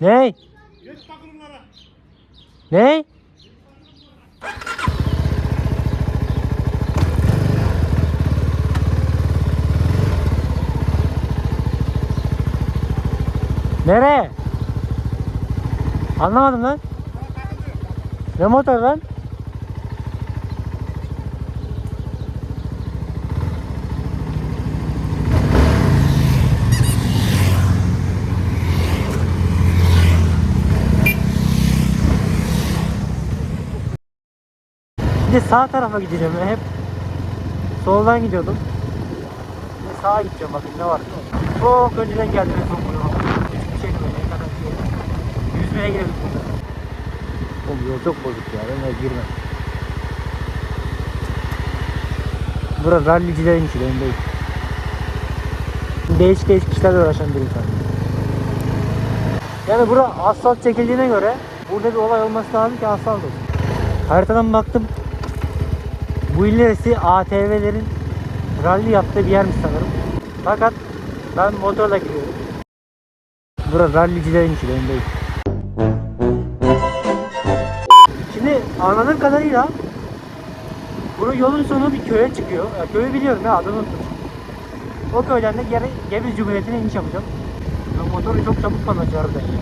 Ne? Ne? Nereye? Anlamadım lan. Ne motor lan? Şimdi sağ tarafa gideceğim hep. Soldan gidiyordum. Şimdi sağa gideceğim bakın ne var. Çok önceden geldim en son buraya. Hiçbir şey böyle kadar bir. Yüzmeye girelim. Oğlum yol çok bozuk ya. Ben de girmem. Burası rallicilerin işi benim değil. Değişik değişik işlerle uğraşan bir insan. Yani bura asfalt çekildiğine göre burada bir olay olması lazım ki asfalt olsun. Haritadan baktım. Bu ilerisi ATV'lerin rally yaptığı bir yermiş sanırım. Fakat ben motorla gidiyorum. Burası rallicilerin işi benim. Şimdi anladığım kadarıyla bu yolun sonu bir köye çıkıyor. Ya, köyü biliyorum ya adını unuttum. O köyden de geri Gebze Cumhuriyeti'ne iniş yapacağım. Ben motoru çok çabuk kullanacağım harbiden ya.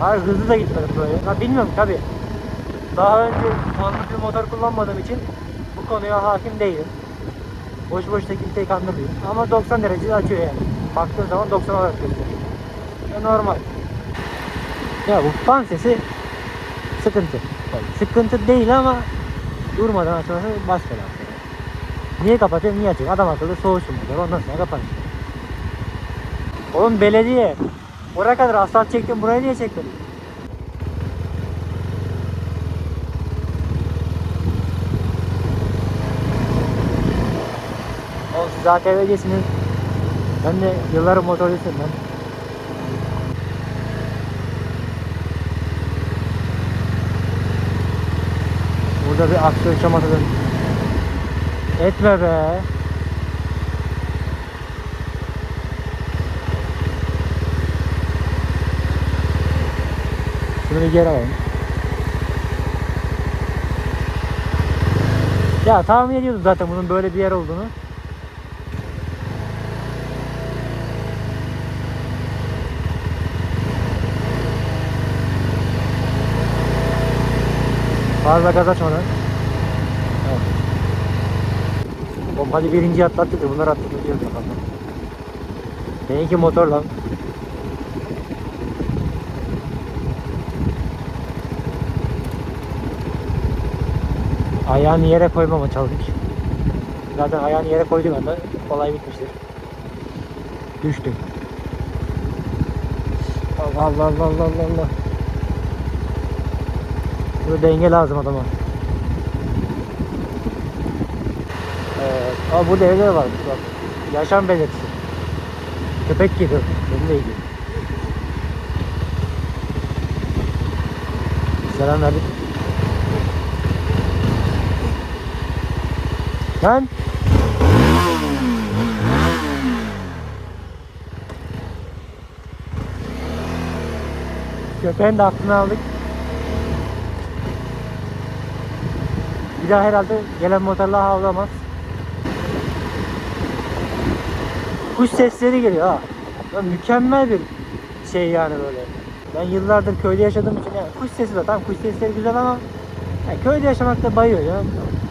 Hayır hızlı da gitmedim böyle. Ya bilmiyorum tabi. Daha önce hızlı bir motor kullanmadığım için konuya hakim değilim. Boş boş da kimseyi kandırmıyor. Ama 90 derecede açıyor yani. Baktığın zaman 90 olarak gösteriyor. Ya normal. Ya bu fan sesi sıkıntı. Sıkıntı değil ama durmadan açması baş belası. Niye kapatıyor, niye açıyor? Adam akıllı soğusun motor, ondan sonra kapanır. Oğlum belediye, oraya kadar asfalt çektim, buraya niye çektin? Oğlum siz ATV'cisiniz. Ben de yılların motorcusuyum ben. Burada bir aksiyon şamatı. Etme be. Şunu geri alalım. Ya tahmin ediyordum zaten bunun böyle bir yer olduğunu. Fazla gaz. Evet. Oğlum hadi birinci atlattık da bunları atlatacağız bakalım. Benimki motor lan. Ayağını yere koymama çalışmış. Zaten ayağını yere koyduğun anda olay bitmiştir. Düştü. Allah Allah Allah Allah Allah Allah. Burada denge lazım adama. Evet. Aa burada evler var. Bak. Yaşam belirtisi. Köpek gibi. Benim de ilgili. Selam verdik. Lan. Köpeğin de aklını aldık. Bir daha herhalde gelen motorlar havlamaz. Kuş sesleri geliyor ha. Ya mükemmel bir şey yani böyle. Ben yıllardır köyde yaşadığım için yani kuş sesi de tamam kuş sesleri güzel ama yani köyde yaşamakta bayıyor ya.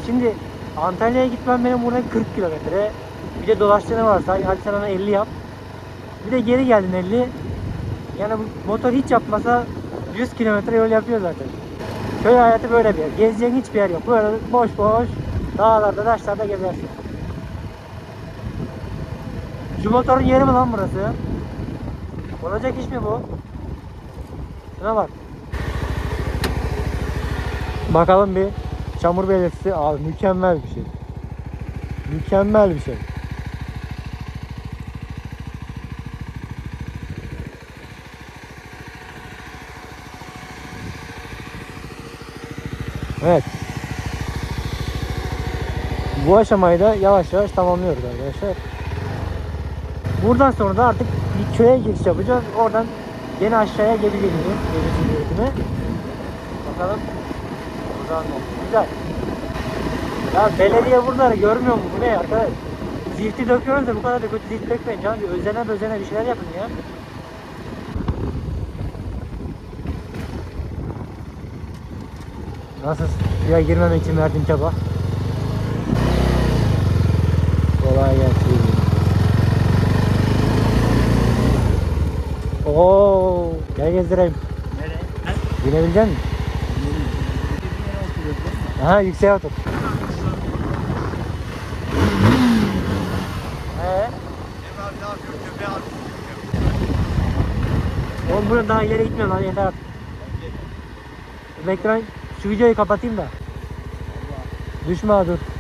Şimdi Antalya'ya gitmem benim buradan 40 kilometre. Bir de dolaştığını varsa hadi sen ona 50 yap. Bir de geri geldin 50. Yani motor hiç yapmasa 100 kilometre yol yapıyor zaten. Köy hayatı böyle bir yer. Gezeceğin hiçbir yer yok. Böyle boş boş dağlarda, taşlarda gezersin. Şu motorun yeri mi lan burası? Olacak iş mi bu? Şuna bak. Bakalım bir çamur belirtisi. Abi mükemmel bir şey. Mükemmel bir şey. Evet. Bu aşamayı da yavaş yavaş tamamlıyoruz arkadaşlar. Buradan sonra da artık bir köye giriş yapacağız. Oradan Gene aşağıya Gebze gidiyor. Gebze Cumhuriyeti'ne. Bakalım. Buradan ne oldu? Güzel. Ya belediye buraları görmüyor mu? Bu ne arkadaş? Zifti döküyoruz da bu kadar da kötü zift dökmeyin canım. Bir özene özene bir şeyler yapın ya. Nasıl suya girmemek için verdiğin çaba? Kolay gelsin. Oo, gel gezdireyim. Nereye? Binebilecek misin? Aha yükseğe otur. Ee, oğlum buradan daha ileri gitmiyor lan yeter artık. Bekle ben şu videoyu kapatayım da. Düşme dur.